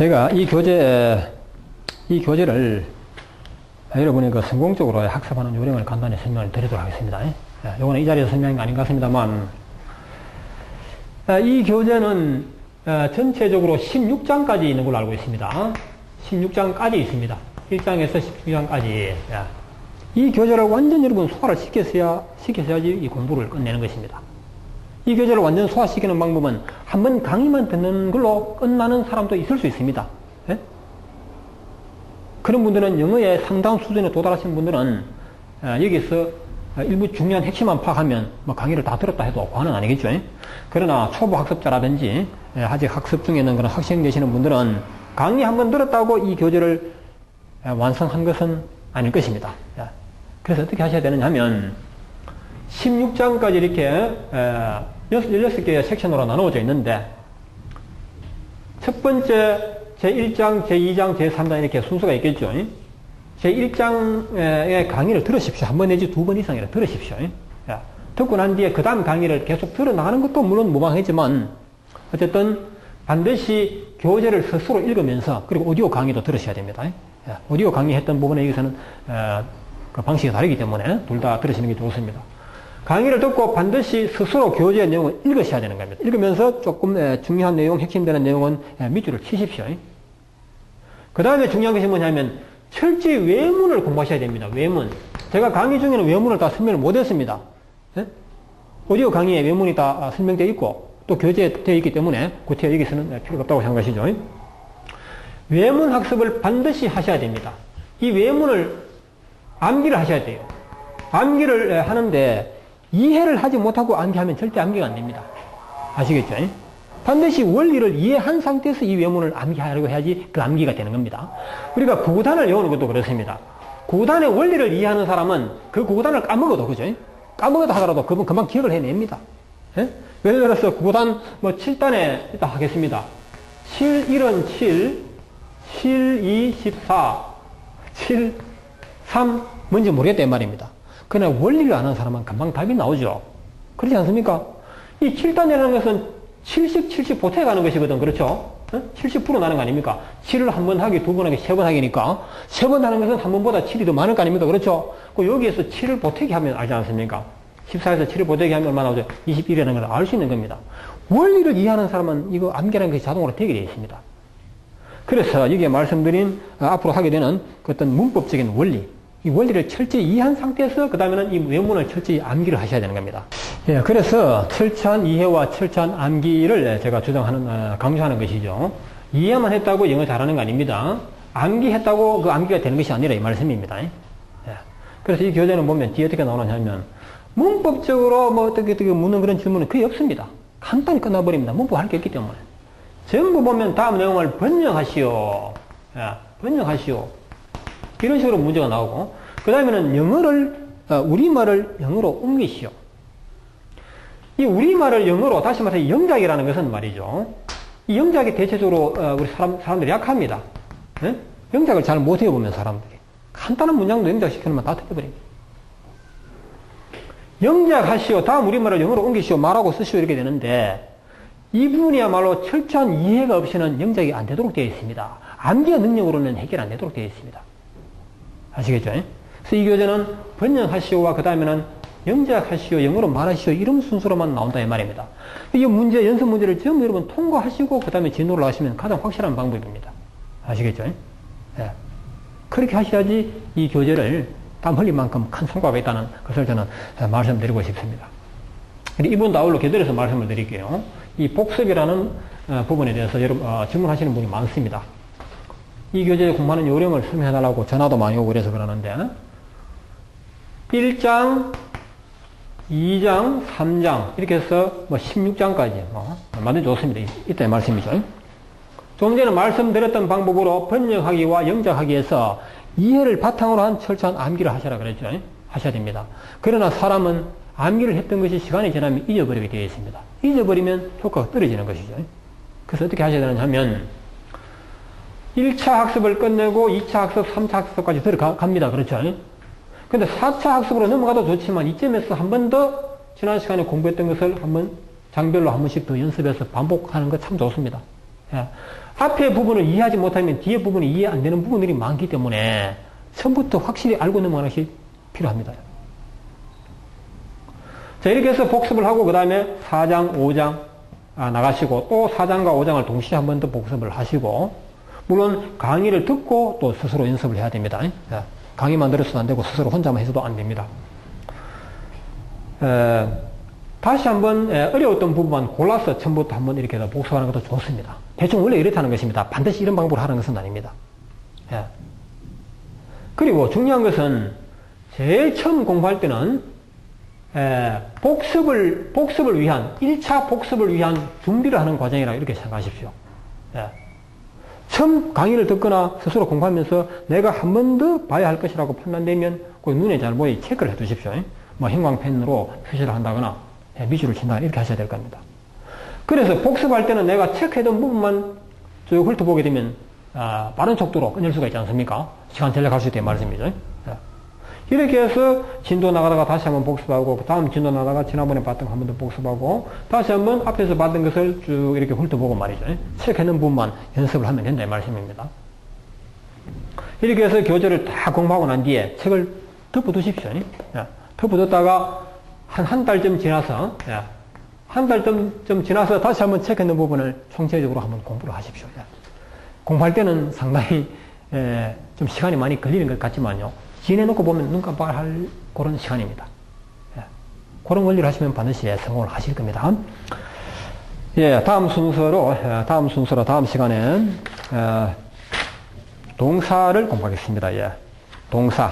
제가 이 교재, 이 교재를 여러분이 그 성공적으로 학습하는 요령을 간단히 설명을 드리도록 하겠습니다. 예, 요거는 이 자리에서 설명한 게 아닌 것 같습니다만, 아, 이 교재는 어, 전체적으로 16장까지 있는 걸로 알고 있습니다. 16장까지 있습니다. 1장에서 16장까지. 이 교재를 완전 여러분 소화를 시켰어야, 시켰어야지 이 공부를 끝내는 것입니다. 이 교재를 완전 소화시키는 방법은 한 번 강의만 듣는 걸로 끝나는 사람도 있을 수 있습니다. 예? 그런 분들은 영어의 상당 수준에 도달하신 분들은 어, 여기서 일부 중요한 핵심만 파악하면 뭐 강의를 다 들었다 해도 과는 아니겠죠. 예? 그러나 초보 학습자라든지 예, 아직 학습 중에 있는 그런 학생 되시는 분들은 강의 한 번 들었다고 이 교재를 예, 완성한 것은 아닐 것입니다. 그래서 어떻게 하셔야 되느냐 하면 16장까지 이렇게 16개의 섹션으로 나누어져 있는데 첫 번째 제1장, 제2장, 제3장 이렇게 순서가 있겠죠. 제1장의 강의를 들으십시오. 한 번 내지 두 번 이상이라 들으십시오. 듣고 난 뒤에 그 다음 강의를 계속 들어나가는 것도 물론 무방하지만 어쨌든 반드시 교재를 스스로 읽으면서 그리고 오디오 강의도 들으셔야 됩니다. 오디오 강의했던 부분에 여기서는 그 방식이 다르기 때문에 둘 다 들으시는 게 좋습니다. 강의를 듣고 반드시 스스로 교재의 내용을 읽으셔야 되는 겁니다. 읽으면서 조금 중요한 내용, 핵심되는 내용은 밑줄을 치십시오. 그 다음에 중요한 것이 뭐냐면 철저히 외문을 공부하셔야 됩니다. 외문. 제가 강의 중에는 외문을 다 설명을 못했습니다. 네? 오디오 강의에 외문이 다 설명되어 있고 또 교재에 되어 있기 때문에 구태 여기서는 필요가 없다고 생각하시죠. 외문 학습을 반드시 하셔야 됩니다. 이 외문을 암기를 하셔야 돼요. 암기를 하는데 이해를 하지 못하고 암기하면 절대 암기가 안 됩니다. 아시겠죠? 반드시 원리를 이해한 상태에서 이 외문을 암기하려고 해야지 그 암기가 되는 겁니다. 우리가 구구단을 외우는 것도 그렇습니다. 구구단의 원리를 이해하는 사람은 그 구구단을 까먹어도, 그죠? 까먹어도 하더라도 그분 금방 기억을 해냅니다. 예? 예를 들어서 구구단 뭐 7단에 일단 하겠습니다. 7, 1은 7, 7, 2, 14, 7, 3, 뭔지 모르겠다, 이 말입니다. 그러나 원리를 아는 사람은 금방 답이 나오죠. 그렇지 않습니까? 이 7단이라는 것은 70, 70 보태 가는 것이거든. 그렇죠? 70% 나는 거 아닙니까? 7을 한 번 하기, 두 번 하기, 세 번 하기니까. 세 번 하는 것은 한 번보다 7이 더 많을 거 아닙니까? 그렇죠? 그 여기에서 7을 보태기 하면 알지 않습니까? 14에서 7을 보태기 하면 얼마나 나오죠? 21이라는 걸 알 수 있는 겁니다. 원리를 이해하는 사람은 이거 암기라는 것이 자동으로 되게 되어 있습니다. 그래서 여기에 말씀드린 어, 앞으로 하게 되는 그 어떤 문법적인 원리, 이 원리를 철저히 이해한 상태에서 그 다음에는 이 외문을 철저히 암기를 하셔야 되는 겁니다. 예, 그래서 철저한 이해와 철저한 암기를 제가 주장하는, 어, 강조하는 것이죠. 이해만 했다고 영어 잘하는 거 아닙니다. 암기했다고 그 암기가 되는 것이 아니라 이 말씀입니다. 예. 그래서 이 교재는 보면 뒤에 어떻게 나오느냐 하면 문법적으로 뭐 어떻게 어떻게 묻는 그런 질문은 거의 없습니다. 간단히 끝나버립니다. 문법 할 게 없기 때문에. 전부 보면 다음 내용을 번역하시오. 예, 번역하시오. 이런 식으로 문제가 나오고 그 다음에는 영어를 어, 우리말을 영어로 옮기시오. 이 우리말을 영어로 다시 말해서 영작이라는 것은 말이죠. 이 영작이 대체적으로 어, 우리 사람, 사람들이 약합니다. 네? 영작을 잘 못 해 보면 사람들이 간단한 문장도 영작시켜놓으면 다 틀려버립니다. 영작하시오. 다음 우리말을 영어로 옮기시오. 말하고 쓰시오. 이렇게 되는데 이 부분이야말로 철저한 이해가 없이는 영작이 안 되도록 되어 있습니다. 암기의 능력으로는 해결 안 되도록 되어 있습니다. 아시겠죠? 그래서 이 교재는 번역하시오와 그 다음에는 영작하시오, 영어로 말하시오 이런 순서로만 나온다 이 말입니다. 이 문제, 연습 문제를 전부 여러분 통과하시고 그 다음에 진도를 하시면 가장 확실한 방법입니다. 아시겠죠? 예. 그렇게 하셔야지 이 교재를 땀 흘린 만큼 큰 성과가 있다는 것을 저는 말씀드리고 싶습니다. 이분 아울러 계절해서 말씀을 드릴게요. 이 복습이라는 어, 부분에 대해서 여러분 어, 질문하시는 분이 많습니다. 이 교재 공부하는 요령을 설명해달라고 전화도 많이 오고 그래서 그러는데 1장, 2장, 3장 이렇게 해서 뭐 16장까지 뭐 얼마든지 좋습니다. 이때 말씀이죠. 좀 전에 말씀드렸던 방법으로 번역하기와 영작하기에서 이해를 바탕으로 한 철저한 암기를 하셔라 그랬죠. 하셔야 됩니다. 그러나 사람은 암기를 했던 것이 시간이 지나면 잊어버리게 되어 있습니다. 잊어버리면 효과가 떨어지는 것이죠. 그래서 어떻게 하셔야 되느냐 하면 1차 학습을 끝내고 2차 학습, 3차 학습까지 들어갑니다. 그렇죠? 근데 4차 학습으로 넘어가도 좋지만 이점에서 한 번 더 지난 시간에 공부했던 것을 한번 장별로 한 번씩 더 연습해서 반복하는 거 참 좋습니다. 예. 앞에 부분을 이해하지 못하면 뒤에 부분이 이해 안 되는 부분들이 많기 때문에 처음부터 확실히 알고 넘어가는 것이 필요합니다. 자, 이렇게 해서 복습을 하고, 그 다음에 4장, 5장 아, 나가시고, 또 4장과 5장을 동시에 한 번 더 복습을 하시고, 물론 강의를 듣고 또 스스로 연습을 해야 됩니다. 자, 강의만 들어서도 안 되고, 스스로 혼자만 해서도 안 됩니다. 에, 다시 한번 에, 어려웠던 부분만 골라서 처음부터 한번 이렇게 복습하는 것도 좋습니다. 대충 원래 이렇다는 것입니다. 반드시 이런 방법으로 하는 것은 아닙니다. 예. 그리고 중요한 것은 제일 처음 공부할 때는 에, 복습을 복습을 위한 1차 복습을 위한 준비를 하는 과정이라 이렇게 생각하십시오. 예. 처음 강의를 듣거나 스스로 공부하면서 내가 한 번 더 봐야 할 것이라고 판단되면 그 눈에 잘 보이 체크를 해 두십시오. 뭐 형광펜으로 표시를 한다거나 예, 미주를 친다거나 이렇게 하셔야 될 겁니다. 그래서 복습할 때는 내가 체크해둔 부분만 쭉 훑어보게 되면 아, 빠른 속도로 끝낼 수가 있지 않습니까? 시간 전략할 수 있다는 말씀이죠. 예. 이렇게 해서 진도 나가다가 다시 한번 복습하고 그 다음 진도 나가다가 지난번에 봤던 거 한 번 더 복습하고 다시 한번 앞에서 봤던 것을 쭉 이렇게 훑어보고 말이죠. 체크해놓은 부분만 연습을 하면 된다 이 말씀입니다. 이렇게 해서 교재를 다 공부하고 난 뒤에 책을 덮어두십시오. 예. 덮어뒀다가 한 한 달쯤 지나서 예. 한 달쯤 좀 지나서 다시 한번 체크해놓은 부분을 총체적으로 한번 공부를 하십시오. 예. 공부할 때는 상당히 예, 좀 시간이 많이 걸리는 것 같지만요. 지내놓고 보면 눈 깜빡할 그런 시간입니다. 예. 그런 원리를 하시면 반드시 예, 성공을 하실 겁니다. 예, 다음 순서로, 예, 다음 순서로 다음 시간엔, 어, 동사를 공부하겠습니다. 예. 동사.